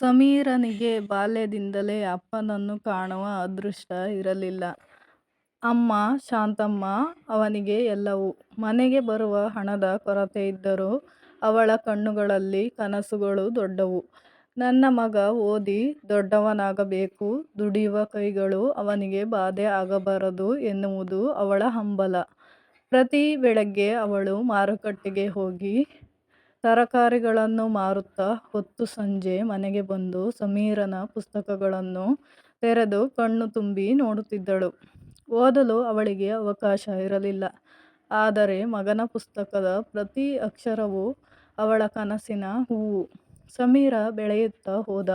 ಸಮೀರನಿಗೆ ಬಾಲ್ಯದಿಂದಲೇ ಅಪ್ಪನನ್ನು ಕಾಣುವ ಅದೃಷ್ಟ ಇರಲಿಲ್ಲ. ಅಮ್ಮ ಶಾಂತಮ್ಮ ಅವನಿಗೆ ಎಲ್ಲವೂ. ಮನೆಗೆ ಬರುವ ಹಣದ ಕೊರತೆಯಿದ್ದರೂ ಅವಳ ಕಣ್ಣುಗಳಲ್ಲಿ ಕನಸುಗಳು ದೊಡ್ಡವು. ನನ್ನ ಮಗ ಓದಿ ದೊಡ್ಡವನಾಗಬೇಕು, ದುಡಿಯುವ ಕೈಗಳು ಅವನಿಗೆ ಬಾಧೆ ಆಗಬಾರದು ಎನ್ನುವುದು ಅವಳ ಹಂಬಲ. ಪ್ರತಿ ಬೆಳಗ್ಗೆ ಅವಳು ಮಾರುಕಟ್ಟೆಗೆ ಹೋಗಿ ತರಕಾರಿಗಳನ್ನು ಮಾರುತ್ತಾ ಹೊತ್ತು ಸಂಜೆ ಮನೆಗೆ ಬಂದು ಸಮೀರನ ಪುಸ್ತಕಗಳನ್ನು ತೆರೆದು ಕಣ್ಣು ತುಂಬಿ ನೋಡುತ್ತಿದ್ದಳು. ಓದಲು ಅವಳಿಗೆ ಅವಕಾಶ ಇರಲಿಲ್ಲ. ಆದರೆ ಮಗನ ಪುಸ್ತಕದ ಪ್ರತಿ ಅಕ್ಷರವೂ ಅವಳ ಕನಸಿನ ಹೂವು. ಸಮೀರ ಬೆಳೆಯುತ್ತಾ ಹೋದ.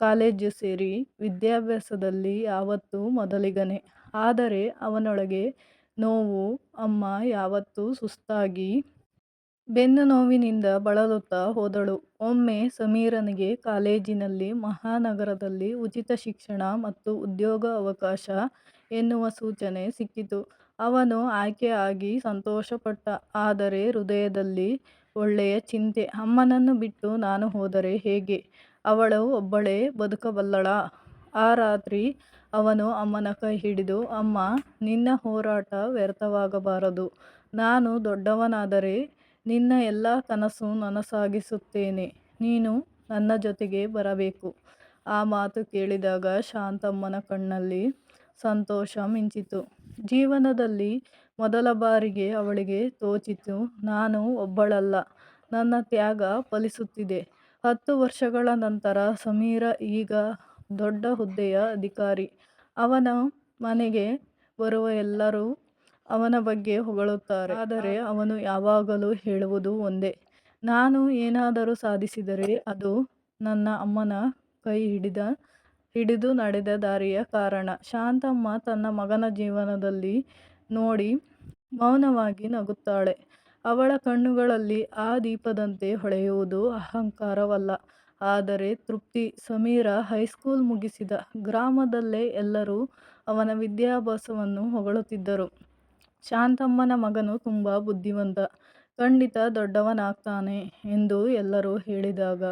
ಕಾಲೇಜು ಸೇರಿ ವಿದ್ಯಾಭ್ಯಾಸದಲ್ಲಿ ಯಾವತ್ತೂ ಮೊದಲಿಗನೆ ಆದರೆ ಅವನೊಳಗೆ ನೋವು. ಅಮ್ಮ ಯಾವತ್ತೂ ಸುಸ್ತಾಗಿ ಬೆನ್ನು ನೋವಿನಿಂದ ಬಳಲುತ್ತಾ ಹೋದಳು. ಒಮ್ಮೆ ಸಮೀರನಿಗೆ ಕಾಲೇಜಿನಲ್ಲಿ ಮಹಾನಗರದಲ್ಲಿ ಉಚಿತ ಶಿಕ್ಷಣ ಮತ್ತು ಉದ್ಯೋಗ ಅವಕಾಶ ಎನ್ನುವ ಸೂಚನೆ ಸಿಕ್ಕಿತು. ಅವನು ಆಯ್ಕೆ ಆಗಿ ಸಂತೋಷಪಟ್ಟ. ಆದರೆ ಹೃದಯದಲ್ಲಿ ಒಳ್ಳೆಯ ಚಿಂತೆ. ಅಮ್ಮನನ್ನು ಬಿಟ್ಟು ನಾನು ಹೋದರೆ ಹೇಗೆ? ಅವಳು ಒಬ್ಬಳೇ ಬದುಕಬಲ್ಲಳ ಆ ರಾತ್ರಿ ಅವನು ಅಮ್ಮನ ಕೈ ಹಿಡಿದು, ಅಮ್ಮ, ನಿನ್ನ ಹೋರಾಟ ವ್ಯರ್ಥವಾಗಬಾರದು. ನಾನು ದೊಡ್ಡವನಾದರೆ ನಿನ್ನ ಎಲ್ಲ ಕನಸು ನನಸಾಗಿಸುತ್ತೇನೆ. ನೀನು ನನ್ನ ಜೊತೆಗೆ ಬರಬೇಕು. ಆ ಮಾತು ಕೇಳಿದಾಗ ಶಾಂತಮ್ಮನ ಕಣ್ಣಲ್ಲಿ ಸಂತೋಷ ಮಿಂಚಿತು. ಜೀವನದಲ್ಲಿ ಮೊದಲ ಬಾರಿಗೆ ಅವಳಿಗೆ ತೋಚಿತು ನಾನು ಒಬ್ಬಳಲ್ಲ, ನನ್ನ ತ್ಯಾಗ ಫಲಿಸುತ್ತಿದೆ. ಹತ್ತು ವರ್ಷಗಳ ನಂತರ ಸಮೀರ ಈಗ ದೊಡ್ಡ ಹುದ್ದೆಯ ಅಧಿಕಾರಿ. ಅವನ ಮನೆಗೆ ಬರುವ ಎಲ್ಲರೂ ಅವನ ಬಗ್ಗೆ ಹೊಗಳುತ್ತಾರೆ. ಆದರೆ ಅವನು ಯಾವಾಗಲೂ ಹೇಳುವುದು ಒಂದೇ, ನಾನು ಏನಾದರೂ ಸಾಧಿಸಿದರೆ ಅದು ನನ್ನ ಅಮ್ಮನ ಕೈ ಹಿಡಿದ ಹಿಡಿದು ನಡೆದ ದಾರಿಯ ಕಾರಣ. ಶಾಂತಮ್ಮ ತನ್ನ ಮಗನ ಜೀವನದಲ್ಲಿ ನೋಡಿ ಮೌನವಾಗಿ ನಗುತ್ತಾಳೆ. ಅವಳ ಕಣ್ಣುಗಳಲ್ಲಿ ಆ ದೀಪದಂತೆ ಹೊಳೆಯುವುದು ಅಹಂಕಾರವಲ್ಲ, ಆದರೆ ತೃಪ್ತಿ. ಸಮೀರ ಹೈಸ್ಕೂಲ್ ಮುಗಿಸಿದ. ಗ್ರಾಮದಲ್ಲೇ ಎಲ್ಲರೂ ಅವನ ವಿದ್ಯಾಭ್ಯಾಸವನ್ನು ಹೊಗಳುತ್ತಿದ್ದರು. ಶಾಂತಮ್ಮನ ಮಗನು ತುಂಬ ಬುದ್ಧಿವಂತ, ಖಂಡಿತ ದೊಡ್ಡವನಾಗ್ತಾನೆ ಎಂದು ಎಲ್ಲರೂ ಹೇಳಿದಾಗ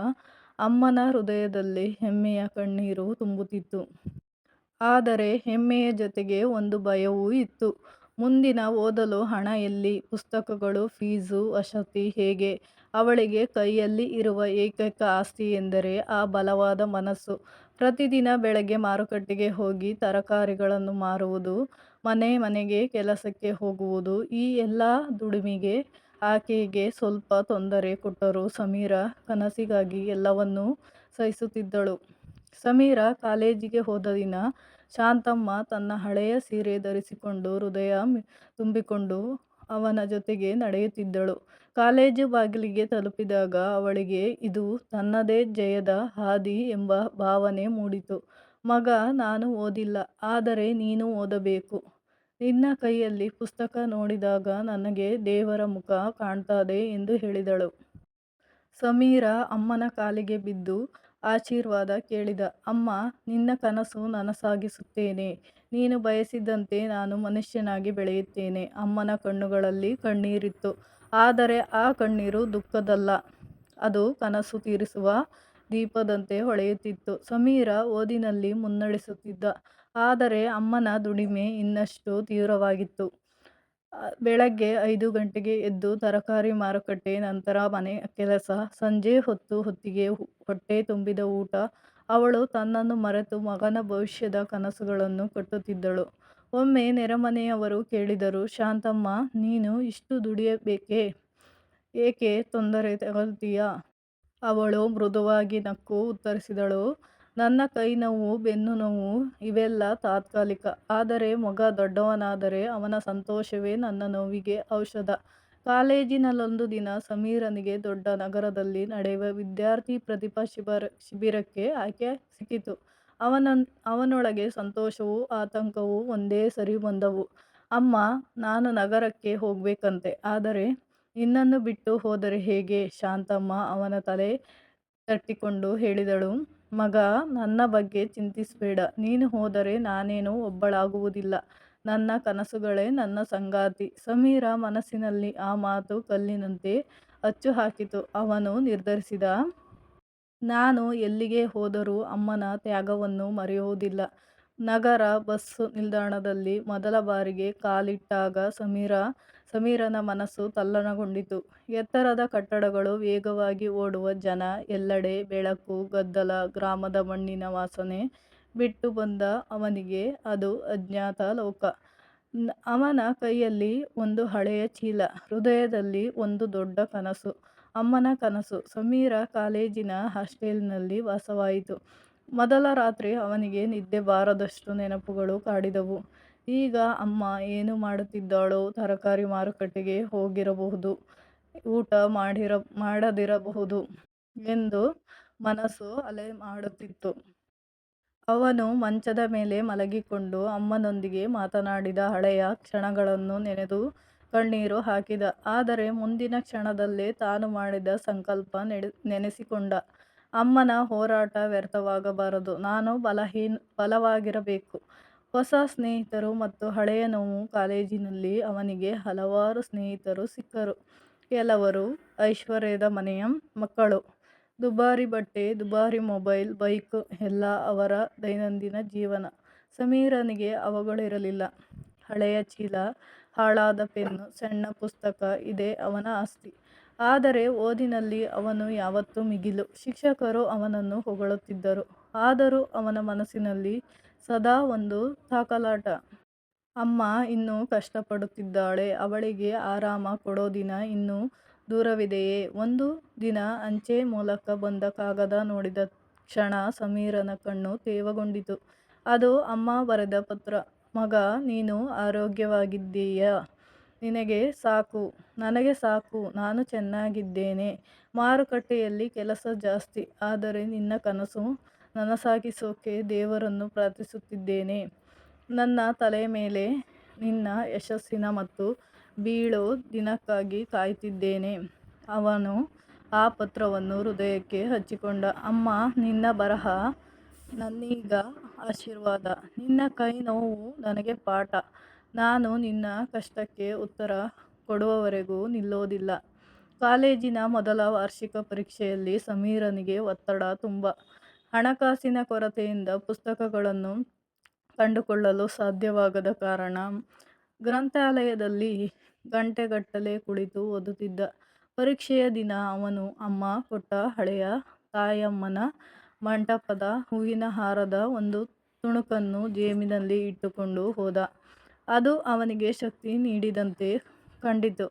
ಅಮ್ಮನ ಹೃದಯದಲ್ಲಿ ಹೆಮ್ಮೆಯ ಕಣ್ಣೀರು ತುಂಬುತ್ತಿತ್ತು. ಆದರೆ ಹೆಮ್ಮೆಯ ಜೊತೆಗೆ ಒಂದು ಭಯವೂ ಇತ್ತು. ಮುಂದಿನ ಓದಲು ಹಣ ಎಲ್ಲಿ? ಪುಸ್ತಕಗಳು, ಫೀಸು, ವಸತಿ ಹೇಗೆ? ಅವಳಿಗೆ ಕೈಯಲ್ಲಿ ಇರುವ ಏಕೈಕ ಆಸ್ತಿ ಎಂದರೆ ಆ ಬಲವಾದ ಮನಸ್ಸು. ಪ್ರತಿದಿನ ಬೆಳಗ್ಗೆ ಮಾರುಕಟ್ಟೆಗೆ ಹೋಗಿ ತರಕಾರಿಗಳನ್ನು ಮಾರುವುದು, ಮನೆ ಮನೆಗೆ ಕೆಲಸಕ್ಕೆ ಹೋಗುವುದು. ಈ ಎಲ್ಲ ದುಡಿಮೆಗೆ ಆಕೆಗೆ ಸ್ವಲ್ಪ ತೊಂದರೆ ಕೊಟ್ಟರೂ ಸಮೀರ ಕನಸಿಗಾಗಿ ಎಲ್ಲವನ್ನೂ ಸಹಿಸುತ್ತಿದ್ದಳು. ಸಮೀರ ಕಾಲೇಜಿಗೆ ಹೋದ ದಿನ ಶಾಂತಮ್ಮ ತನ್ನ ಹಳೆಯ ಸೀರೆ ಧರಿಸಿಕೊಂಡು, ಹೃದಯ ತುಂಬಿಕೊಂಡು ಅವನ ಜೊತೆಗೆ ನಡೆಯುತ್ತಿದ್ದಳು. ಕಾಲೇಜು ಬಾಗಿಲಿಗೆ ತಲುಪಿದಾಗ ಅವಳಿಗೆ ಇದು ತನ್ನದೇ ಜಯದ ಹಾದಿ ಎಂಬ ಭಾವನೆ ಮೂಡಿತು. ಮಗ ನಾನು ಓದಿಲ್ಲ, ಆದರೆ ನೀನು ಓದಬೇಕು. ನಿನ್ನ ಕೈಯಲ್ಲಿ ಪುಸ್ತಕ ನೋಡಿದಾಗ ನನಗೆ ದೇವರ ಮುಖ ಕಾಣ್ತದೆ ಎಂದು ಹೇಳಿದಳು. ಸಮೀರ ಅಮ್ಮನ ಕಾಲಿಗೆ ಬಿದ್ದು ಆಶೀರ್ವಾದ ಕೇಳಿದ. ಅಮ್ಮ, ನಿನ್ನ ಕನಸು ನನಸಾಗಿಸುತ್ತೇನೆ. ನೀನು ಬಯಸಿದಂತೆ ನಾನು ಮನುಷ್ಯನಾಗಿ ಬೆಳೆಯುತ್ತೇನೆ. ಅಮ್ಮನ ಕಣ್ಣುಗಳಲ್ಲಿ ಕಣ್ಣೀರಿತ್ತು. ಆದರೆ ಆ ಕಣ್ಣೀರು ದುಃಖದಲ್ಲ ಅದು ಕನಸು ತೀರಿಸುವ ದೀಪದಂತೆ ಹೊಳೆಯುತ್ತಿತ್ತು. ಸಮೀರ ಓದಿನಲ್ಲಿ ಮುನ್ನಡೆಯುತ್ತಿದ್ದ. ಆದರೆ ಅಮ್ಮನ ದುಡಿಮೆ ಇನ್ನಷ್ಟು ತೀವ್ರವಾಗಿತ್ತು. ಬೆಳಗ್ಗೆ ಐದು ಗಂಟೆಗೆ ಎದ್ದು ತರಕಾರಿ ಮಾರುಕಟ್ಟೆ, ನಂತರ ಮನೆ ಕೆಲಸ, ಸಂಜೆ ಹೊತ್ತು ಹೊತ್ತಿಗೆ ಹೊಟ್ಟೆ ತುಂಬಿದ ಊಟ. ಅವಳು ತನ್ನನ್ನು ಮರೆತು ಮಗನ ಭವಿಷ್ಯದ ಕನಸುಗಳನ್ನು ಕಟ್ಟುತ್ತಿದ್ದಳು. ಒಮ್ಮೆ ನೆರೆಮನೆಯವರು ಕೇಳಿದರು ಶಾಂತಮ್ಮ ನೀನು ಇಷ್ಟು ದುಡಿಯಬೇಕೇ? ಏಕೆ ತೊಂದರೆ ತಗೊಳ್ತೀಯಾ? ಅವಳು ಮೃದುವಾಗಿ ನಕ್ಕು ಉತ್ತರಿಸಿದಳು, ನನ್ನ ಕೈ ನೋವು, ಬೆನ್ನು ನೋವು ಇವೆಲ್ಲ ತಾತ್ಕಾಲಿಕ. ಆದರೆ ಮಗ ದೊಡ್ಡವನಾದರೆ ಅವನ ಸಂತೋಷವೇ ನನ್ನ ನೋವಿಗೆ ಔಷಧ. ಕಾಲೇಜಿನಲ್ಲೊಂದು ದಿನ ಸಮೀರನಿಗೆ ದೊಡ್ಡ ನಗರದಲ್ಲಿ ನಡೆಯುವ ವಿದ್ಯಾರ್ಥಿ ಪ್ರತಿಭಾ ಶಿಬಿರ ಶಿಬಿರಕ್ಕೆ ಆಯ್ಕೆ ಸಿಕ್ಕಿತು. ಅವನ ಅವನೊಳಗೆ ಸಂತೋಷವೂ ಆತಂಕವೂ ಒಂದೇ ಸರಿ ಬಂದವು. ಅಮ್ಮ ನಾನು ನಗರಕ್ಕೆ ಹೋಗಬೇಕಂತೆ ಆದರೆ ನಿನ್ನನ್ನು ಬಿಟ್ಟು ಹೋದರೆ ಹೇಗೆ? ಶಾಂತಮ್ಮ ಅವನ ತಲೆ ತಟ್ಟಿಕೊಂಡು ಹೇಳಿದಳು, ಮಗಾ, ನನ್ನ ಬಗ್ಗೆ ಚಿಂತಿಸಬೇಡ ನೀನು ಹೋದರೆ ನಾನೇನು ಒಬ್ಬಳಾಗುವುದಿಲ್ಲ. ನನ್ನ ಕನಸುಗಳೇ ನನ್ನ ಸಂಗಾತಿ. ಸಮೀರ ಮನಸ್ಸಿನಲ್ಲಿ ಆ ಮಾತು ಕಲ್ಲಿನಂತೆ ಅಚ್ಚು ಹಾಕಿತು. ಅವನು ನಿರ್ಧರಿಸಿದ. ನಾನು ಎಲ್ಲಿಗೆ ಹೋದರೂ ಅಮ್ಮನ ತ್ಯಾಗವನ್ನು ಮರೆಯುವುದಿಲ್ಲ. ನಗರ ಬಸ್ ನಿಲ್ದಾಣದಲ್ಲಿ ಮೊದಲ ಬಾರಿಗೆ ಕಾಲಿಟ್ಟಾಗ ಸಮೀರನ ಮನಸ್ಸು ತಲ್ಲಣಗೊಂಡಿತು. ಎತ್ತರದ ಕಟ್ಟಡಗಳು, ವೇಗವಾಗಿ ಓಡುವ ಜನ, ಎಲ್ಲೆಡೆ ಬೆಳಕು, ಗದ್ದಲ, ಗ್ರಾಮದ ಮಣ್ಣಿನ ವಾಸನೆ ಬಿಟ್ಟು ಬಂದ ಅವನಿಗೆ ಅದು ಅಜ್ಞಾತ ಲೋಕ. ಅವನ ಕೈಯಲ್ಲಿ ಒಂದು ಹಳೆಯ ಚೀಲ, ಹೃದಯದಲ್ಲಿ ಒಂದು ದೊಡ್ಡ ಕನಸು. ಅಮ್ಮನ ಕನಸು. ಸಮೀರ ಕಾಲೇಜಿನ ಹಾಸ್ಟೆಲ್ನಲ್ಲಿ ವಾಸವಾಯಿತು. ಮೊದಲ ರಾತ್ರಿ ಅವನಿಗೆ ನಿದ್ದೆ ಬಾರದಷ್ಟು ನೆನಪುಗಳು ಕಾಡಿದವು. ಈಗ ಅಮ್ಮ ಏನು ಮಾಡುತ್ತಿದ್ದಾಳೋ, ತರಕಾರಿ ಮಾರುಕಟ್ಟೆಗೆ ಹೋಗಿರಬಹುದು, ಊಟ ಮಾಡಿರ ಮಾಡದಿರಬಹುದು ಎಂದು ಮನಸ್ಸು ಅಲೆ ಮಾಡುತ್ತಿತ್ತು ಅವನು ಮಂಚದ ಮೇಲೆ ಮಲಗಿಕೊಂಡು ಅಮ್ಮನೊಂದಿಗೆ ಮಾತನಾಡಿದ ಹಳೆಯ ಕ್ಷಣಗಳನ್ನು ನೆನೆದು ಕಣ್ಣೀರು ಹಾಕಿದ. ಆದರೆ ಮುಂದಿನ ಕ್ಷಣದಲ್ಲೇ ತಾನು ಮಾಡಿದ ಸಂಕಲ್ಪ ನೆನೆಸಿಕೊಂಡ. ಅಮ್ಮನ ಹೋರಾಟ ವ್ಯರ್ಥವಾಗಬಾರದು. ನಾನು ಬಲಹೀನ್ ಬಲವಾಗಿರಬೇಕು. ಹೊಸ ಸ್ನೇಹಿತರು ಮತ್ತು ಹಳೆಯ ನೋವು. ಕಾಲೇಜಿನಲ್ಲಿ ಅವನಿಗೆ ಹಲವಾರು ಸ್ನೇಹಿತರು ಸಿಕ್ಕರು. ಕೆಲವರು ಐಶ್ವರ್ಯದ ಮನೆಯ ಮಕ್ಕಳು. ದುಬಾರಿ ಬಟ್ಟೆ, ದುಬಾರಿ ಮೊಬೈಲ್, ಬೈಕ್ ಎಲ್ಲ ಅವರ ದೈನಂದಿನ ಜೀವನ. ಸಮೀರನಿಗೆ ಅವುಗಳಿರಲಿಲ್ಲ. ಹಳೆಯ ಚೀಲ, ಹಾಳಾದ ಪೆನ್ನು, ಸಣ್ಣ ಪುಸ್ತಕ ಇದೆ ಅವನ ಆಸ್ತಿ. ಆದರೆ ಓದಿನಲ್ಲಿ ಅವನು ಯಾವತ್ತೂ ಮಿಗಿಲು. ಶಿಕ್ಷಕರು ಅವನನ್ನು ಹೊಗಳುತ್ತಿದ್ದರು. ಆದರೂ ಅವನ ಮನಸ್ಸಿನಲ್ಲಿ ಸದಾ ಒಂದು ತಾಕಲಾಟ. ಅಮ್ಮ ಇನ್ನೂ ಕಷ್ಟಪಡುತ್ತಿದ್ದಾಳೆ. ಅವಳಿಗೆ ಆರಾಮ ಕೊಡೋ ದಿನ ಇನ್ನೂ ದೂರವಿದೆಯೇ? ಒಂದು ದಿನ ಅಂಚೆ ಮೂಲಕ ಬಂದ ಕಾಗದ ನೋಡಿದ ಕ್ಷಣ ಸಮೀರನ ಕಣ್ಣು ತೇವಗೊಂಡಿತು. ಅದು ಅಮ್ಮ ಬರೆದ ಪತ್ರ. ಮಗ, ನೀನು ಆರೋಗ್ಯವಾಗಿದ್ದೀಯ. ನಿನಗೆ ಸಾಕು. ನನಗೆ ಸಾಕು. ನಾನು ಚೆನ್ನಾಗಿದ್ದೇನೆ. ಮಾರುಕಟ್ಟೆಯಲ್ಲಿ ಕೆಲಸ ಜಾಸ್ತಿ. ಆದರೆ ನಿನ್ನ ಕನಸು ನನಸಾಗಿಸೋಕೆ ದೇವರನ್ನು ಪ್ರಾರ್ಥಿಸುತ್ತಿದ್ದೇನೆ. ನನ್ನ ತಲೆ ಮೇಲೆ ನಿನ್ನ ಯಶಸ್ಸಿನ ಮತ್ತು ಬೀಳೋ ದಿನಕ್ಕಾಗಿ ಕಾಯ್ತಿದ್ದೇನೆ. ಅವನು ಆ ಪತ್ರವನ್ನು ಹೃದಯಕ್ಕೆ ಹಚ್ಚಿಕೊಂಡ. ಅಮ್ಮ, ನಿನ್ನ ಬರಹ ನನ್ನೀಗ ಆಶೀರ್ವಾದ. ನಿನ್ನ ಕೈ ನೋವು ನನಗೆ ಪಾಠ. ನಾನು ನಿನ್ನ ಕಷ್ಟಕ್ಕೆ ಉತ್ತರ ಕೊಡುವವರೆಗೂ ನಿಲ್ಲೋದಿಲ್ಲ. ಕಾಲೇಜಿನ ಮೊದಲ ವಾರ್ಷಿಕ ಪರೀಕ್ಷೆಯಲ್ಲಿ ಸಮೀರನಿಗೆ ಒತ್ತಡ ತುಂಬ. ಹಣಕಾಸಿನ ಕೊರತೆಯಿಂದ ಪುಸ್ತಕಗಳನ್ನು ಕಂಡುಕೊಳ್ಳಲು ಸಾಧ್ಯವಾಗದ ಕಾರಣ ಗ್ರಂಥಾಲಯದಲ್ಲಿ ಗಂಟೆಗಟ್ಟಲೆ ಕುಳಿತು ಓದುತ್ತಿದ್ದ. ಪರೀಕ್ಷೆಯ ದಿನ ಅವನು ಅಮ್ಮ ಕೊಟ್ಟ ಹಳೆಯ ತಾಯಮ್ಮನ ಮಂಟಪದ ಹೂವಿನ ಹಾರದ ಒಂದು ತುಣುಕನ್ನು ಜೇಮಿನಲ್ಲಿ ಇಟ್ಟುಕೊಂಡು ಹೋದ. ಅದು ಅವನಿಗೆ ಶಕ್ತಿ ನೀಡಿದಂತೆ ಕಂಡಿತು.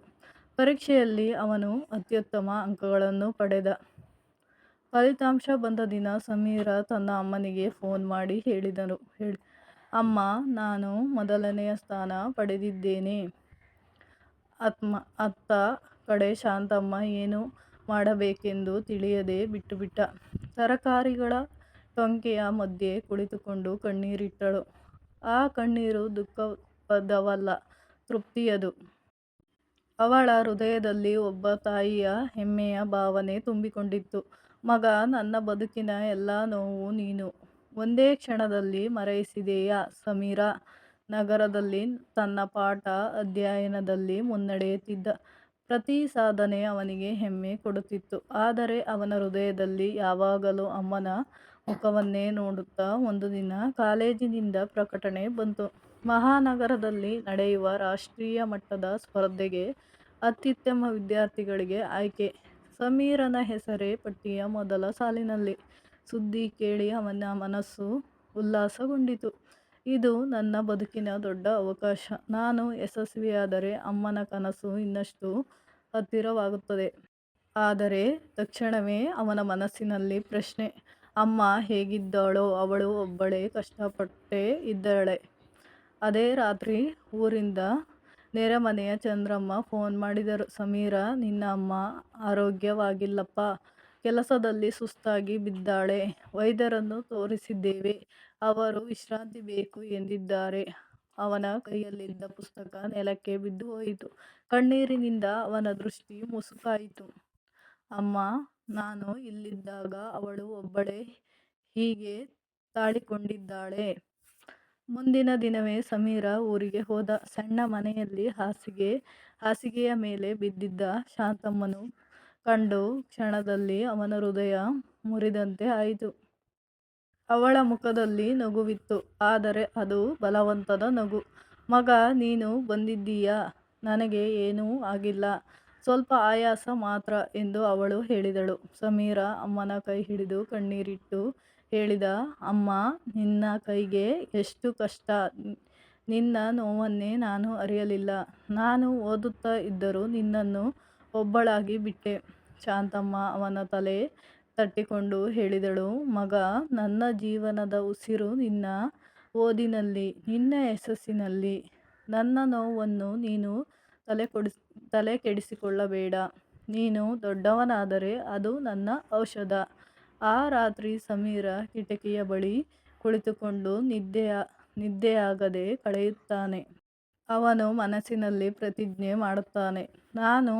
ಪರೀಕ್ಷೆಯಲ್ಲಿ ಅವನು ಅತ್ಯುತ್ತಮ ಅಂಕಗಳನ್ನು ಪಡೆದ. ಫಲಿತಾಂಶ ಬಂದ ದಿನ ಸಮೀರ ತನ್ನ ಅಮ್ಮನಿಗೆ ಫೋನ್ ಮಾಡಿ ಹೇಳಿದ ಅಮ್ಮ, ನಾನು ಮೊದಲನೆಯ ಸ್ಥಾನ ಪಡೆದಿದ್ದೇನೆ. ಅತ್ತ ಕಡೆ ಶಾಂತಮ್ಮ ಏನು ಮಾಡಬೇಕೆಂದು ತಿಳಿಯದೆ ಬಿಟ್ಟುಬಿಟ್ಟ. ತರಕಾರಿಗಳ ಟೊಂಕೆಯ ಮಧ್ಯೆ ಕುಳಿತುಕೊಂಡು ಕಣ್ಣೀರಿಟ್ಟಳು. ಆ ಕಣ್ಣೀರು ದುಃಖದವಲ್ಲ, ತೃಪ್ತಿಯದು. ಅವಳ ಹೃದಯದಲ್ಲಿ ಒಬ್ಬ ತಾಯಿಯ ಹೆಮ್ಮೆಯ ಭಾವನೆ ತುಂಬಿಕೊಂಡಿತ್ತು. ಮಗಾ, ನನ್ನ ಬದುಕಿನ ಎಲ್ಲ ನೋವು ನೀನು ಒಂದೇ ಕ್ಷಣದಲ್ಲಿ ಮರೆಯಿಸಿದೆಯಾ ಸಮೀರ ನಗರದಲ್ಲಿ ತನ್ನ ಪಾಠ, ಅಧ್ಯಯನದಲ್ಲಿ ಮುನ್ನಡೆಯುತ್ತಿದ್ದ. ಪ್ರತಿ ಸಾಧನೆ ಅವನಿಗೆ ಹೆಮ್ಮೆ ಕೊಡುತ್ತಿತ್ತು. ಆದರೆ ಅವನ ಹೃದಯದಲ್ಲಿ ಯಾವಾಗಲೂ ಅಮ್ಮನ ಮುಖವನ್ನೇ ನೋಡುತ್ತಾ ಒಂದು ದಿನ ಕಾಲೇಜಿನಿಂದ ಪ್ರಕಟಣೆ ಬಂತು. ಮಹಾನಗರದಲ್ಲಿ ನಡೆಯುವ ರಾಷ್ಟ್ರೀಯ ಮಟ್ಟದ ಸ್ಪರ್ಧೆಗೆ ಅತ್ಯುತ್ತಮ ವಿದ್ಯಾರ್ಥಿಗಳಿಗೆ ಆಯ್ಕೆ. ಸಮೀರನ ಹೆಸರೇ ಪಟ್ಟಿಯ ಮೊದಲ ಸಾಲಿನಲ್ಲಿ. ಸುದ್ದಿ ಕೇಳಿ ಅವನ ಮನಸ್ಸು ಉಲ್ಲಾಸಗೊಂಡಿತು. ಇದು ನನ್ನ ಬದುಕಿನ ದೊಡ್ಡ ಅವಕಾಶ. ನಾನು ಯಶಸ್ವಿಯಾದರೆ ಅಮ್ಮನ ಕನಸು ಇನ್ನಷ್ಟು ಹತ್ತಿರವಾಗುತ್ತದೆ. ಆದರೆ ತಕ್ಷಣವೇ ಅವನ ಮನಸ್ಸಿನಲ್ಲಿ ಪ್ರಶ್ನೆ. ಅಮ್ಮ ಹೇಗಿದ್ದಾಳೋ? ಅವಳು ಒಬ್ಬಳೇ ಕಷ್ಟಪಟ್ಟೇ ಇದ್ದಾಳೆ. ಅದೇ ರಾತ್ರಿ ಊರಿಂದ ನೆರೆಮನೆಯ ಚಂದ್ರಮ್ಮ ಫೋನ್ ಮಾಡಿದರು. ಸಮೀರ, ನಿನ್ನ ಅಮ್ಮ ಆರೋಗ್ಯವಾಗಿಲ್ಲಪ್ಪ. ಕೆಲಸದಲ್ಲಿ ಸುಸ್ತಾಗಿ ಬಿದ್ದಾಳೆ. ವೈದ್ಯರನ್ನು ತೋರಿಸಿದ್ದೇವೆ. ಅವರು ವಿಶ್ರಾಂತಿ ಬೇಕು ಎಂದಿದ್ದಾರೆ. ಅವನ ಕೈಯಲ್ಲಿದ್ದ ಪುಸ್ತಕ ನೆಲಕ್ಕೆ ಬಿದ್ದು ಹೋಯಿತು ಕಣ್ಣೀರಿನಿಂದ ಅವನ ದೃಷ್ಟಿ ಮುಸುಕಾಯಿತು ಅಮ್ಮ, ನಾನು ಇಲ್ಲಿದ್ದಾಗ ಅವಳು ಒಬ್ಬಳೇ ಹೀಗೆ ತಾಳಿಕೊಂಡಿದ್ದಾಳೆ. ಮುಂದಿನ ದಿನವೇ ಸಮೀರ ಊರಿಗೆ ಹೋದ. ಸಣ್ಣ ಮನೆಯಲ್ಲಿ ಹಾಸಿಗೆ, ಹಾಸಿಗೆಯ ಮೇಲೆ ಬಿದ್ದಿದ್ದ ಶಾಂತಮ್ಮನು ಕಂಡು ಕ್ಷಣದಲ್ಲಿ ಅವನ ಹೃದಯ ಮುರಿದಂತೆ ಆಯಿತು. ಅವಳ ಮುಖದಲ್ಲಿ ನಗುವಿತ್ತು. ಆದರೆ ಅದು ಬಲವಂತದ ನಗು. ಮಗ, ನೀನು ಬಂದಿದ್ದೀಯಾ? ನನಗೆ ಏನೂ ಆಗಿಲ್ಲ. ಸ್ವಲ್ಪ ಆಯಾಸ ಮಾತ್ರ ಎಂದು ಅವಳು ಹೇಳಿದಳು. ಸಮೀರ ಅಮ್ಮನ ಕೈ ಹಿಡಿದು ಕಣ್ಣೀರಿಟ್ಟು ಹೇಳಿದ, ಅಮ್ಮ ನಿನ್ನ ಕೈಗೆ ಎಷ್ಟು ಕಷ್ಟ. ನಿನ್ನ ನೋವನ್ನೇ ನಾನು ಅರಿಯಲಿಲ್ಲ. ನಾನು ಓದುತ್ತಾ ಇದ್ದರೂ ನಿನ್ನನ್ನು ಒಬ್ಬಳಾಗಿ ಬಿಟ್ಟೆ. ಶಾಂತಮ್ಮ ಅವನ ತಲೆ ತಟ್ಟಿಕೊಂಡು ಹೇಳಿದಳು, ಮಗ ನನ್ನ ಜೀವನದ ಉಸಿರು ನಿನ್ನ ಓದಿನಲ್ಲಿ, ನಿನ್ನ ಯಶಸ್ಸಿನಲ್ಲಿ. ನನ್ನ ನೋವನ್ನು ನೀನು ತಲೆ ತಲೆ ಕೆಡಿಸಿಕೊಳ್ಳಬೇಡ ನೀನು ದೊಡ್ಡವನಾದರೆ ಅದು ನನ್ನ ಔಷಧ. ಆ ರಾತ್ರಿ ಸಮೀರ ಕಿಟಕಿಯ ಬಳಿ ಕುಳಿತುಕೊಂಡು ನಿದ್ದೆಯ ನಿದ್ದೆಯಾಗದೆ ಕಳೆಯುತ್ತಾನೆ. ಅವನು ಮನಸ್ಸಿನಲ್ಲಿ ಪ್ರತಿಜ್ಞೆ ಮಾಡುತ್ತಾನೆ, ನಾನು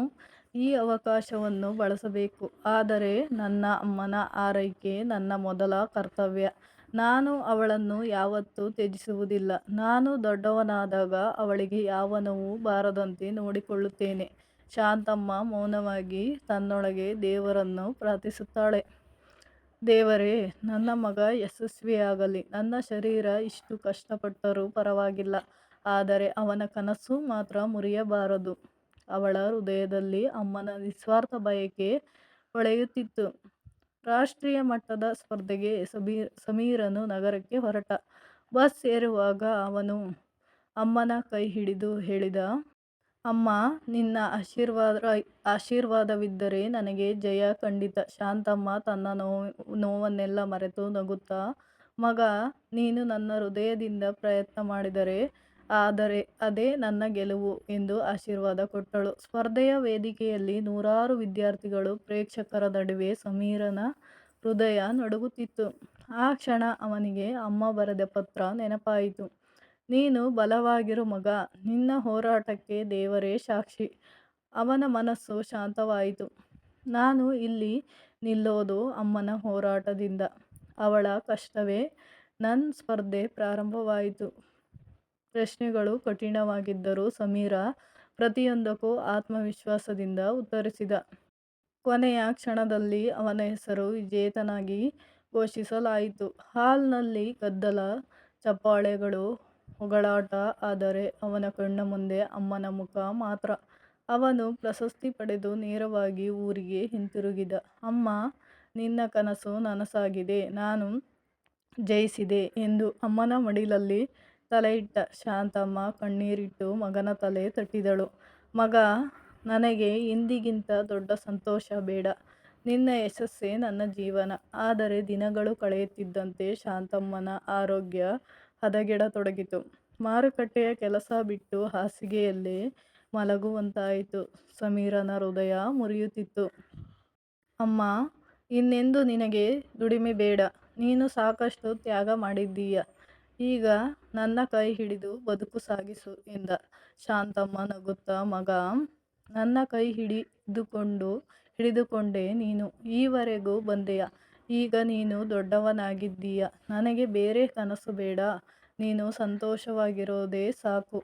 ಈ ಅವಕಾಶವನ್ನು ಬಳಸಬೇಕು. ಆದರೆ ನನ್ನ ಅಮ್ಮನ ಆರೈಕೆ ನನ್ನ ಮೊದಲ ಕರ್ತವ್ಯ. ನಾನು ಅವಳನ್ನು ಯಾವತ್ತೂ ತ್ಯಜಿಸುವುದಿಲ್ಲ. ನಾನು ದೊಡ್ಡವನಾದಾಗ ಅವಳಿಗೆ ಯಾವ ನೋವು ಬಾರದಂತೆ ನೋಡಿಕೊಳ್ಳುತ್ತೇನೆ. ಶಾಂತಮ್ಮ ಮೌನವಾಗಿ ತನ್ನೊಳಗೆ ದೇವರನ್ನು ಪ್ರಾರ್ಥಿಸುತ್ತಾಳೆ. ದೇವರೇ, ನನ್ನ ಮಗ ಯಶಸ್ವಿಯಾಗಲಿ. ನನ್ನ ಶರೀರ ಇಷ್ಟು ಕಷ್ಟಪಟ್ಟರೂ ಪರವಾಗಿಲ್ಲ. ಆದರೆ ಅವನ ಕನಸು ಮಾತ್ರ ಮುರಿಯಬಾರದು. ಅವಳ ಹೃದಯದಲ್ಲಿ ಅಮ್ಮನ ನಿಸ್ವಾರ್ಥ ಬಯಕೆ ಹೊಳೆಯುತ್ತಿತ್ತು. ರಾಷ್ಟ್ರೀಯ ಮಟ್ಟದ ಸ್ಪರ್ಧೆಗೆ ಸಮೀರನು ನಗರಕ್ಕೆ ಹೊರಟ. ಬಸ್ ಸೇರುವಾಗ ಅವನು ಅಮ್ಮನ ಕೈ ಹಿಡಿದು ಹೇಳಿದ, ಅಮ್ಮಾ, ನಿನ್ನ ಆಶೀರ್ವಾದ ಆಶೀರ್ವಾದವಿದ್ದರೆ ನನಗೆ ಜಯ ಖಂಡಿತ. ಶಾಂತಮ್ಮ ತನ್ನ ನೋವನ್ನೆಲ್ಲ ಮರೆತು ನಗುತ್ತಾ, ಮಗ ನೀನು ನನ್ನ ಹೃದಯದಿಂದ ಪ್ರಯತ್ನ ಮಾಡಿದರೆ ಆದರೆ ಅದೇ ನನ್ನ ಗೆಲುವು ಎಂದು ಆಶೀರ್ವಾದ ಕೊಟ್ಟಳು. ಸ್ಪರ್ಧೆಯ ವೇದಿಕೆಯಲ್ಲಿ ನೂರಾರು ವಿದ್ಯಾರ್ಥಿಗಳು, ಪ್ರೇಕ್ಷಕರ ನಡುವೆ ಸಮೀರನ ಹೃದಯ ನಡುಗುತ್ತಿತ್ತು. ಆ ಕ್ಷಣ ಅವನಿಗೆ ಅಮ್ಮ ಬರೆದ ಪತ್ರ ನೆನಪಾಯಿತು. ನೀನು ಬಲವಾಗಿರು ಮಗ ನಿನ್ನ ಹೋರಾಟಕ್ಕೆ ದೇವರೇ ಸಾಕ್ಷಿ. ಅವನ ಮನಸ್ಸು ಶಾಂತವಾಯಿತು. ನಾನು ಇಲ್ಲಿ ನಿಲ್ಲೋದು ಅಮ್ಮನ ಹೋರಾಟದಿಂದ. ಅವಳ ಕಷ್ಟವೇ ನನ್ನ ಸ್ಪರ್ಧೆ ಪ್ರಾರಂಭವಾಯಿತು. ಪ್ರಶ್ನೆಗಳು ಕಠಿಣವಾಗಿದ್ದರೂ ಸಮೀರ ಪ್ರತಿಯೊಂದಕ್ಕೂ ಆತ್ಮವಿಶ್ವಾಸದಿಂದ ಉತ್ತರಿಸಿದ. ಕೊನೆಯ ಕ್ಷಣದಲ್ಲಿ ಅವನ ಹೆಸರು ವಿಜೇತನಾಗಿ ಘೋಷಿಸಲಾಯಿತು. ಹಾಲ್ನಲ್ಲಿ ಗದ್ದಲ, ಚಪ್ಪಾಳೆಗಳು, ಹೊಗಳಾಟ. ಆದರೆ ಅವನ ಕಣ್ಣ ಮುಂದೆ ಅಮ್ಮನ ಮುಖ ಮಾತ್ರ. ಅವನು ಪ್ರಶಸ್ತಿ ಪಡೆದು ನೇರವಾಗಿ ಊರಿಗೆ ಹಿಂತಿರುಗಿದ. ಅಮ್ಮ, ನಿನ್ನ ಕನಸು ನನಸಾಗಿದೆ. ನಾನು ಜಯಿಸಿದೆ ಎಂದು ಅಮ್ಮನ ಮಡಿಲಲ್ಲಿ ತಲೆಯಿಟ್ಟ. ಶಾಂತಮ್ಮ ಕಣ್ಣೀರಿಟ್ಟು ಮಗನ ತಲೆ ತಟ್ಟಿದಳು. ಮಗ, ನನಗೆ ಇಂದಿಗಿಂತ ದೊಡ್ಡ ಸಂತೋಷ ಬೇಡ. ನಿನ್ನ ಯಶಸ್ಸೇ ನನ್ನ ಜೀವನ. ಆದರೆ ದಿನಗಳು ಕಳೆಯುತ್ತಿದ್ದಂತೆ ಶಾಂತಮ್ಮನ ಆರೋಗ್ಯ ಹದಗೆಡತೊಡಗಿತು. ಮಾರುಕಟ್ಟೆಯ ಕೆಲಸ ಬಿಟ್ಟು ಹಾಸಿಗೆಯಲ್ಲಿ ಮಲಗುವಂತಾಯಿತು. ಸಮೀರನ ಹೃದಯ ಮುರಿಯುತ್ತಿತ್ತು. ಅಮ್ಮ ಇನ್ನೆಂದು ನಿನಗೆ ದುಡಿಮೆ ಬೇಡ. ನೀನು ಸಾಕಷ್ಟು ತ್ಯಾಗ ಮಾಡಿದ್ದೀಯ. ಈಗ ನನ್ನ ಕೈ ಹಿಡಿದು ಬದುಕು ಸಾಗಿಸು ಎಂದ. ಶಾಂತಮ್ಮ ನಗುತ್ತಾ, ಮಗ ನನ್ನ ಕೈ ಹಿಡಿದುಕೊಂಡು ಹಿಡಿದುಕೊಂಡೆ ನೀನು ಈವರೆಗೂ ಬಂದೆಯಾ. ಈಗ ನೀನು ದೊಡ್ಡವನಾಗಿದ್ದೀಯ. ನನಗೆ ಬೇರೆ ಕನಸು ಬೇಡ. ನೀನು ಸಂತೋಷವಾಗಿರೋದೇ ಸಾಕು.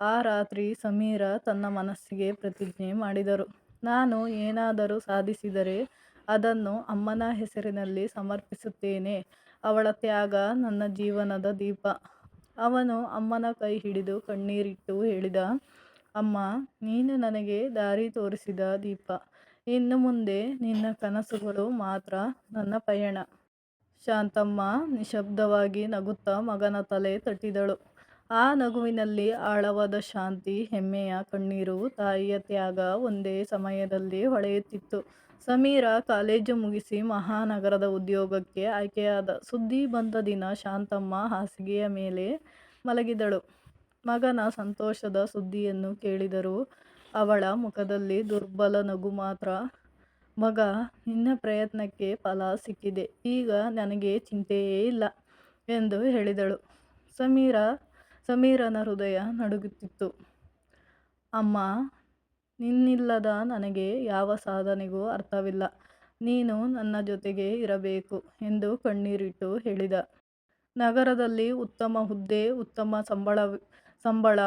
ಆ ರಾತ್ರಿ ಸಮೀರ ತನ್ನ ಮನಸ್ಸಿಗೆ ಪ್ರತಿಜ್ಞೆ ಮಾಡಿದರು. ನಾನು ಏನಾದರೂ ಸಾಧಿಸಿದರೆ ಅದನ್ನು ಅಮ್ಮನ ಹೆಸರಿನಲ್ಲಿ ಸಮರ್ಪಿಸುತ್ತೇನೆ. ಅವಳ ತ್ಯಾಗ ನನ್ನ ಜೀವನದ ದೀಪ. ಅವನು ಅಮ್ಮನ ಕೈ ಹಿಡಿದು ಕಣ್ಣೀರಿಟ್ಟು ಹೇಳಿದ, ಅಮ್ಮ ನೀನು ನನಗೆ ದಾರಿ ತೋರಿಸಿದ ದೀಪ. ಇನ್ನು ಮುಂದೆ ನಿನ್ನ ಕನಸುಗಳು ಮಾತ್ರ ನನ್ನ ಪಯಣ. ಶಾಂತಮ್ಮ ನಿಶಬ್ದವಾಗಿ ನಗುತ್ತಾ ಮಗನ ತಲೆ ತಟ್ಟಿದಳು. ಆ ನಗುವಿನಲ್ಲಿ ಆಳವಾದ ಶಾಂತಿ, ಹೆಮ್ಮೆಯ ಕಣ್ಣೀರು, ತಾಯಿಯ ತ್ಯಾಗ ಒಂದೇ ಸಮಯದಲ್ಲಿ ಹೊಳೆಯುತ್ತಿತ್ತು. ಸಮೀರ ಕಾಲೇಜು ಮುಗಿಸಿ ಮಹಾನಗರದ ಉದ್ಯೋಗಕ್ಕೆ ಆಯ್ಕೆಯಾದ. ಸುದ್ದಿ ಬಂದ ದಿನ ಶಾಂತಮ್ಮ ಹಾಸಿಗೆಯ ಮೇಲೆ ಮಲಗಿದಳು ಮಗನ ಸಂತೋಷದ ಸುದ್ದಿಯನ್ನು ಕೇಳಿದರೂ ಅವಳ ಮುಖದಲ್ಲಿ ದುರ್ಬಲ ನಗು ಮಾತ್ರ. ಮಗ ನಿನ್ನ ಪ್ರಯತ್ನಕ್ಕೆ ಫಲ ಸಿಕ್ಕಿದೆ. ಈಗ ನನಗೆ ಚಿಂತೆಯೇ ಇಲ್ಲ ಎಂದು ಹೇಳಿದಳು. ಸಮೀರ ಸಮೀರನ ಹೃದಯ ನಡುಗುತ್ತಿತ್ತು. ಅಮ್ಮ ನಿನ್ನಿಲ್ಲದ ನನಗೆ ಯಾವ ಸಾಧನೆಗೂ ಅರ್ಥವಿಲ್ಲ. ನೀನು ನನ್ನ ಜೊತೆಗೆ ಇರಬೇಕು ಎಂದು ಕಣ್ಣೀರಿಟ್ಟು ಹೇಳಿದ. ನಗರದಲ್ಲಿ ಉತ್ತಮ ಹುದ್ದೆ, ಉತ್ತಮ ಸಂಬಳ ಸಂಬಳ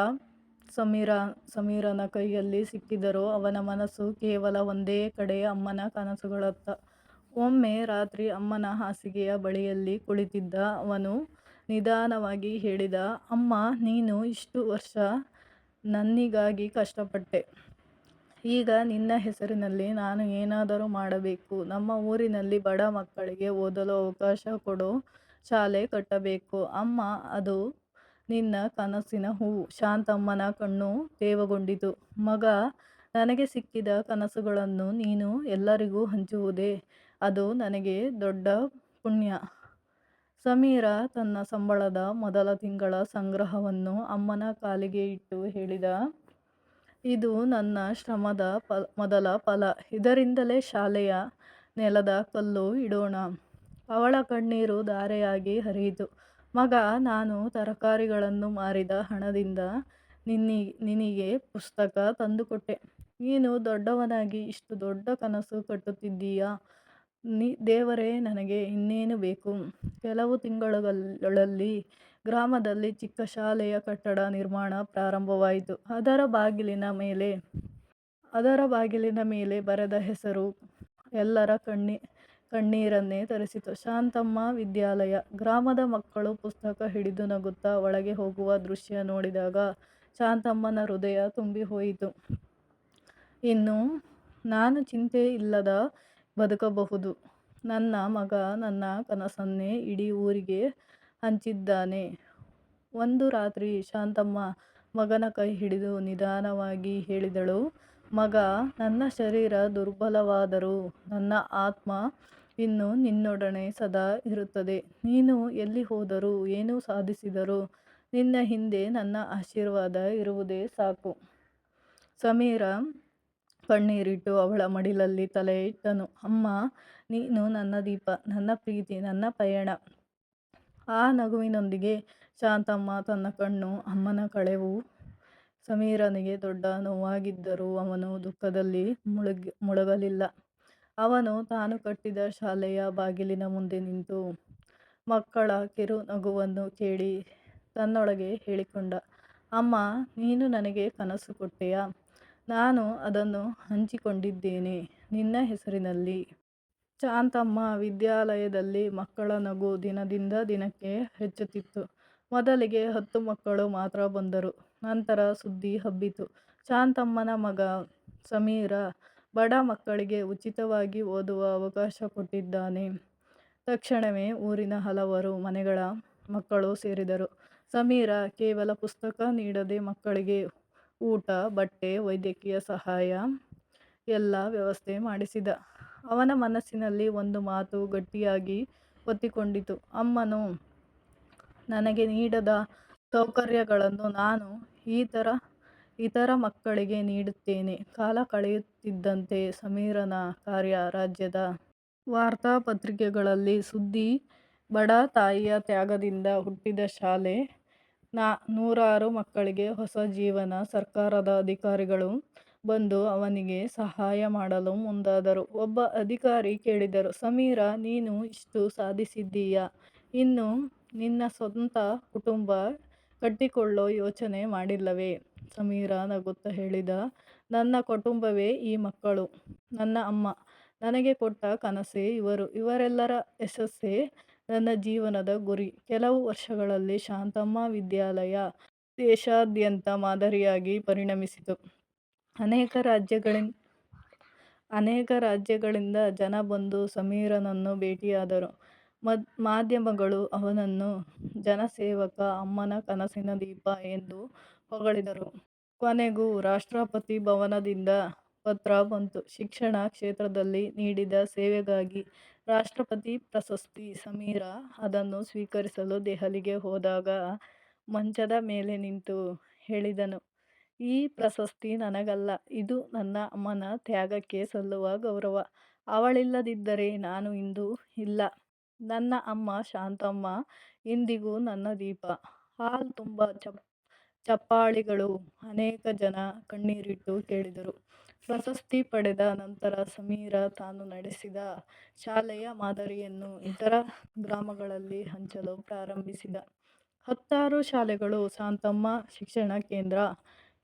ಸಮೀರನ ಕೈಯಲ್ಲಿ ಸಿಕ್ಕಿದರೂ ಅವನ ಮನಸ್ಸು ಕೇವಲ ಒಂದೇ ಕಡೆ ಅಮ್ಮನ ಕನಸುಗಳತ್ತ. ಒಮ್ಮೆ ರಾತ್ರಿ ಅಮ್ಮನ ಹಾಸಿಗೆಯ ಬಳಿಯಲ್ಲಿ ಕುಳಿತಿದ್ದ ಅವನು ನಿಧಾನವಾಗಿ ಹೇಳಿದ, ಅಮ್ಮ, ನೀನು ಇಷ್ಟು ವರ್ಷ ನನ್ನಿಗಾಗಿ ಕಷ್ಟಪಟ್ಟೆ. ಈಗ ನಿನ್ನ ಹೆಸರಿನಲ್ಲಿ ನಾನು ಏನಾದರೂ ಮಾಡಬೇಕು. ನಮ್ಮ ಊರಿನಲ್ಲಿ ಬಡ ಮಕ್ಕಳಿಗೆ ಓದಲು ಅವಕಾಶ ಕೊಡೋ ಶಾಲೆ ಕಟ್ಟಬೇಕು. ಅಮ್ಮ, ಅದು ನಿನ್ನ ಕನಸಿನ ಹೂವು. ಶಾಂತಮ್ಮನ ಕಣ್ಣು ತೇವಗೊಂಡಿತು. ಮಗ ನನಗೆ ಸಿಕ್ಕಿದ ಕನಸುಗಳನ್ನು ನೀನು ಎಲ್ಲರಿಗೂ ಹಂಚುವುದೇ ಅದು ನನಗೆ ದೊಡ್ಡ ಪುಣ್ಯ. ಸಮೀರ ತನ್ನ ಸಂಬಳದ ಮೊದಲ ತಿಂಗಳ ಸಂಗ್ರಹವನ್ನು ಅಮ್ಮನ ಕಾಲಿಗೆ ಇಟ್ಟು ಹೇಳಿದ, ಇದು ನನ್ನ ಶ್ರಮದ ಮೊದಲ ಫಲ. ಇದರಿಂದಲೇ ಶಾಲೆಯ ನೆಲದ ಕಲ್ಲು ಇಡೋಣ. ಅವಳ ಕಣ್ಣೀರು ಧಾರೆಯಾಗಿ ಹರಿಯಿತು. ಮಗಾ, ನಾನು ತರಕಾರಿಗಳನ್ನು ಮಾರಿದ ಹಣದಿಂದ ನಿನ್ನಿ ನಿನಗೆ ಪುಸ್ತಕ ತಂದುಕೊಟ್ಟೆ. ನೀನು ದೊಡ್ಡವನಾಗಿ ಇಷ್ಟು ದೊಡ್ಡ ಕನಸು ಕಟ್ಟುತ್ತಿದ್ದೀಯಾ ನಿ ದೇವರೇ, ನನಗೆ ಇನ್ನೇನು ಬೇಕು. ಕೆಲವು ತಿಂಗಳುಗಳಲ್ಲಿ ಗ್ರಾಮದಲ್ಲಿ ಚಿಕ್ಕ ಶಾಲೆಯ ಕಟ್ಟಡ ನಿರ್ಮಾಣ ಪ್ರಾರಂಭವಾಯಿತು. ಅದರ ಬಾಗಿಲಿನ ಮೇಲೆ ಅದರ ಬಾಗಿಲಿನ ಮೇಲೆ ಬರೆದ ಹೆಸರು ಎಲ್ಲರ ಕಣ್ಣೀರನ್ನೇ ತರಿಸಿತು ಶಾಂತಮ್ಮ ವಿದ್ಯಾಲಯ. ಗ್ರಾಮದ ಮಕ್ಕಳು ಪುಸ್ತಕ ಹಿಡಿದು ನಗುತ್ತಾ ಒಳಗೆ ಹೋಗುವ ದೃಶ್ಯ ನೋಡಿದಾಗ ಶಾಂತಮ್ಮನ ಹೃದಯ ತುಂಬಿ ಹೋಯಿತು ಇನ್ನು ನಾನು ಚಿಂತೆ ಇಲ್ಲದ ಬದುಕಬಹುದು. ನನ್ನ ಮಗ ನನ್ನ ಕನಸನ್ನೇ ಇಡೀ ಊರಿಗೆ ಹಂಚಿದ್ದಾನೆ. ಒಂದು ರಾತ್ರಿ ಶಾಂತಮ್ಮ ಮಗನ ಕೈ ಹಿಡಿದು ನಿಧಾನವಾಗಿ ಹೇಳಿದಳು, ಮಗ ನನ್ನ ಶರೀರ ದುರ್ಬಲವಾದರೂ ನನ್ನ ಆತ್ಮ ಇನ್ನೂ ನಿನ್ನೊಡನೆ ಸದಾ ಇರುತ್ತದೆ. ನೀನು ಎಲ್ಲಿ ಹೋದರೂ ಏನು ಸಾಧಿಸಿದರೂ ನಿನ್ನ ಹಿಂದೆ ನನ್ನ ಆಶೀರ್ವಾದ ಇರುವುದೇ ಸಾಕು. ಸಮೀರ ಕಣ್ಣೀರಿಟ್ಟು ಅವಳ ಮಡಿಲಲ್ಲಿ ತಲೆ ಇಟ್ಟನು. ಅಮ್ಮ, ನೀನು ನನ್ನ ದೀಪ, ನನ್ನ ಪ್ರೀತಿ, ನನ್ನ ಪಯಣ. ಆ ನಗುವಿನೊಂದಿಗೆ ಶಾಂತಮ್ಮ ತನ್ನ ಕಣ್ಣು ಅಮ್ಮನ ಕಳೆವು. ಸಮೀರನಿಗೆ ದೊಡ್ಡ ನೋವಾಗಿದ್ದರೂ ಅವನು ದುಃಖದಲ್ಲಿ ಮುಳುಗಲಿಲ್ಲ. ಅವನು ತಾನು ಕಟ್ಟಿದ ಶಾಲೆಯ ಬಾಗಿಲಿನ ಮುಂದೆ ನಿಂತು ಮಕ್ಕಳ ಕಿರು ನಗುವನ್ನು ಕೇಳಿ ತನ್ನೊಳಗೆ ಹೇಳಿಕೊಂಡ, ಅಮ್ಮ, ನೀನು ನನಗೆ ಕನಸು ಕೊಟ್ಟೆಯ ನಾನು ಅದನ್ನು ಹಂಚಿಕೊಂಡಿದ್ದೇನೆ ನಿನ್ನ ಹೆಸರಿನಲ್ಲಿ. ಶಾಂತಮ್ಮ ವಿದ್ಯಾಲಯದಲ್ಲಿ ಮಕ್ಕಳ ನಗು ದಿನದಿಂದ ದಿನಕ್ಕೆ ಹೆಚ್ಚುತ್ತಿತ್ತು. ಮೊದಲಿಗೆ ಹತ್ತು ಮಕ್ಕಳು ಮಾತ್ರ ಬಂದರು. ನಂತರ ಸುದ್ದಿ ಹಬ್ಬಿತು, ಶಾಂತಮ್ಮನ ಮಗ ಸಮೀರ ಬಡ ಮಕ್ಕಳಿಗೆ ಉಚಿತವಾಗಿ ಓದುವ ಅವಕಾಶ ಕೊಟ್ಟಿದ್ದಾನೆ. ತಕ್ಷಣವೇ ಊರಿನ ಹಲವರು ಮನೆಗಳ ಮಕ್ಕಳು ಸೇರಿದರು. ಸಮೀರ ಕೇವಲ ಪುಸ್ತಕ ನೀಡದೆ ಮಕ್ಕಳಿಗೆ ಊಟ, ಬಟ್ಟೆ, ವೈದ್ಯಕೀಯ ಸಹಾಯ ಎಲ್ಲ ವ್ಯವಸ್ಥೆ ಮಾಡಿಸಿದ. ಅವನ ಮನಸ್ಸಿನಲ್ಲಿ ಒಂದು ಮಾತು ಗಟ್ಟಿಯಾಗಿ ಒತ್ತಿಕೊಂಡಿತು, ಅಮ್ಮನು ನನಗೆ ನೀಡದ ಸೌಕರ್ಯಗಳನ್ನು ನಾನು ಇತರ ಮಕ್ಕಳಿಗೆ ನೀಡುತ್ತೇನೆ. ಕಾಲ ಕಳೆಯುತ್ತಿದ್ದಂತೆ ಸಮೀರನ ಕಾರ್ಯ ರಾಜ್ಯದ ವಾರ್ತಾಪತ್ರಿಕೆಗಳಲ್ಲಿ ಸುದ್ದಿ. ಬಡ ತಾಯಿಯ ತ್ಯಾಗದಿಂದ ಹುಟ್ಟಿದ ಶಾಲೆ. ನೂರಾರು ಮಕ್ಕಳಿಗೆ ಹೊಸ ಜೀವನ. ಸರ್ಕಾರದ ಅಧಿಕಾರಿಗಳು ಬಂದು ಅವನಿಗೆ ಸಹಾಯ ಮಾಡಲು ಮುಂದಾದರು. ಒಬ್ಬ ಅಧಿಕಾರಿ ಕೇಳಿದರು, ಸಮೀರ, ನೀನು ಇಷ್ಟು ಸಾಧಿಸಿದ್ದೀಯ. ಇನ್ನು ನಿನ್ನ ಸ್ವಂತ ಕುಟುಂಬ ಕಟ್ಟಿಕೊಳ್ಳೋ ಯೋಚನೆ ಮಾಡಿಲ್ಲವೇ. ಸಮೀರ ನಗುತ್ತಾ ಹೇಳಿದ, ನನ್ನ ಕುಟುಂಬವೇ ಈ ಮಕ್ಕಳು. ನನ್ನ ಅಮ್ಮ ನನಗೆ ಕೊಟ್ಟ ಕನಸೇ ಇವರು. ಇವರೆಲ್ಲರ ಯಶಸ್ಸೇ ನನ್ನ ಜೀವನದ ಗುರಿ. ಕೆಲವು ವರ್ಷಗಳಲ್ಲಿ ಶಾಂತಮ್ಮ ವಿದ್ಯಾಲಯ ದೇಶಾದ್ಯಂತ ಮಾದರಿಯಾಗಿ ಪರಿಣಮಿಸಿತು. ಅನೇಕ ರಾಜ್ಯಗಳಿಂದ ಅನೇಕ ರಾಜ್ಯಗಳಿಂದ ಜನ ಬಂದು ಸಮೀರನನ್ನು ಭೇಟಿಯಾದರು. ಮದ್ ಮಾಧ್ಯಮಗಳು ಅವನನ್ನು ಜನಸೇವಕ, ಅಮ್ಮನ ಕನಸಿನ ದೀಪ ಎಂದು ಹೊಗಳಿದರು. ಕೊನೆಗೂ ರಾಷ್ಟ್ರಪತಿ ಭವನದಿಂದ ಪತ್ರ ಬಂತು. ಶಿಕ್ಷಣ ಕ್ಷೇತ್ರದಲ್ಲಿ ನೀಡಿದ ಸೇವೆಗಾಗಿ ರಾಷ್ಟ್ರಪತಿ ಪ್ರಶಸ್ತಿ. ಸಮೀರ ಅದನ್ನು ಸ್ವೀಕರಿಸಲು ದೆಹಲಿಗೆ ಹೋದಾಗ ಮಂಚದ ಮೇಲೆ ನಿಂತು ಹೇಳಿದನು, ಈ ಪ್ರಶಸ್ತಿ ನನಗಲ್ಲ. ಇದು ನನ್ನ ಅಮ್ಮನ ತ್ಯಾಗಕ್ಕೆ ಸಲ್ಲುವ ಗೌರವ. ಅವಳಿಲ್ಲದಿದ್ದರೆ ನಾನು ಇಂದು ಇಲ್ಲ. ನನ್ನ ಅಮ್ಮ ಶಾಂತಮ್ಮ ಇಂದಿಗೂ ನನ್ನ ದೀಪ. ಹಾಲ್ ತುಂಬಾ ಚಪ್ಪಾಳೆಗಳು. ಅನೇಕ ಜನ ಕಣ್ಣೀರಿಟ್ಟು ಕೇಳಿದರು. ಪ್ರಶಸ್ತಿ ಪಡೆದ ನಂತರ ಸಮೀರ ತಾನು ನಡೆಸಿದ ಶಾಲೆಯ ಮಾದರಿಯನ್ನು ಇತರ ಗ್ರಾಮಗಳಲ್ಲಿ ಹಂಚಲು ಪ್ರಾರಂಭಿಸಿದ. ಹತ್ತಾರು ಶಾಲೆಗಳು ಶಾಂತಮ್ಮ ಶಿಕ್ಷಣ ಕೇಂದ್ರ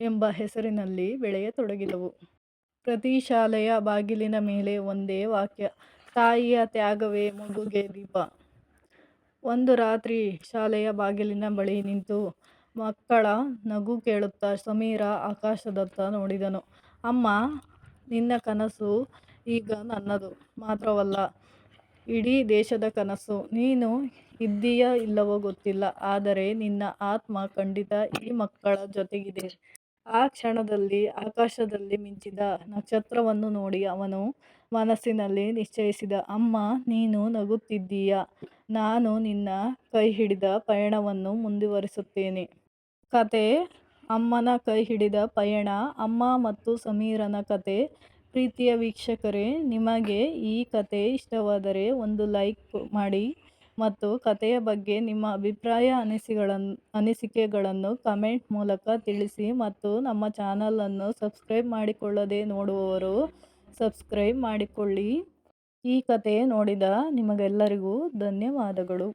ಎಂಬ ಹೆಸರಿನಲ್ಲಿ ಬೆಳೆಯತೊಡಗಿದವು. ಪ್ರತಿ ಶಾಲೆಯ ಬಾಗಿಲಿನ ಮೇಲೆ ಒಂದೇ ವಾಕ್ಯ, ತಾಯಿಯ ತ್ಯಾಗವೇ ಮಗುಗೆ ದೀಪ ಒಂದು ರಾತ್ರಿ ಶಾಲೆಯ ಬಾಗಿಲಿನ ಬಳಿ ನಿಂತು ಮಕ್ಕಳ ನಗು ಕೇಳುತ್ತಾ ಸಮೀರ ಆಕಾಶದತ್ತ ನೋಡಿದನು. ಅಮ್ಮ, ನಿನ್ನ ಕನಸು ಈಗ ನನ್ನದು ಮಾತ್ರವಲ್ಲ, ಇಡೀ ದೇಶದ ಕನಸು. ನೀನು ಇದ್ದೀಯ ಇಲ್ಲವೋ ಗೊತ್ತಿಲ್ಲ. ಆದರೆ ನಿನ್ನ ಆತ್ಮ ಖಂಡಿತ ಈ ಮಕ್ಕಳ ಜೊತೆಗಿದೆ. ಆ ಕ್ಷಣದಲ್ಲಿ ಆಕಾಶದಲ್ಲಿ ಮಿಂಚಿದ ನಕ್ಷತ್ರವನ್ನು ನೋಡಿ ಅವನು ಮನಸ್ಸಿನಲ್ಲಿ ನಿಶ್ಚಯಿಸಿದ. ಅಮ್ಮ, ನೀನು ನಗುತ್ತಿದ್ದೀಯ. ನಾನು ನಿನ್ನ ಕೈ ಹಿಡಿದ ಪಯಣವನ್ನು ಮುಂದುವರಿಸುತ್ತೇನೆ. ಕಥೆ ಅಮ್ಮನ ಕೈ ಹಿಡಿದ ಪಯಣ ಅಮ್ಮ ಮತ್ತು ಸಮೀರನ ಕತೆ ಪ್ರೀತಿಯ ವೀಕ್ಷಕರೇ, ನಿಮಗೆ ಈ ಕತೆ ಇಷ್ಟವಾದರೆ ಒಂದು ಲೈಕ್ ಮಾಡಿ ಮತ್ತು ಕಥೆಯ ಬಗ್ಗೆ ನಿಮ್ಮ ಅಭಿಪ್ರಾಯ, ಅನಿಸಿಕೆಗಳನ್ನು ಕಮೆಂಟ್ ಮೂಲಕ ತಿಳಿಸಿ ಮತ್ತು ನಮ್ಮ ಚಾನಲನ್ನು ಸಬ್ಸ್ಕ್ರೈಬ್ ಮಾಡಿಕೊಳ್ಳದೆ ನೋಡುವವರು ಸಬ್ಸ್ಕ್ರೈಬ್ ಮಾಡಿಕೊಳ್ಳಿ. ಈ ಕತೆ ನೋಡಿದ ನಿಮಗೆಲ್ಲರಿಗೂ ಧನ್ಯವಾದಗಳು.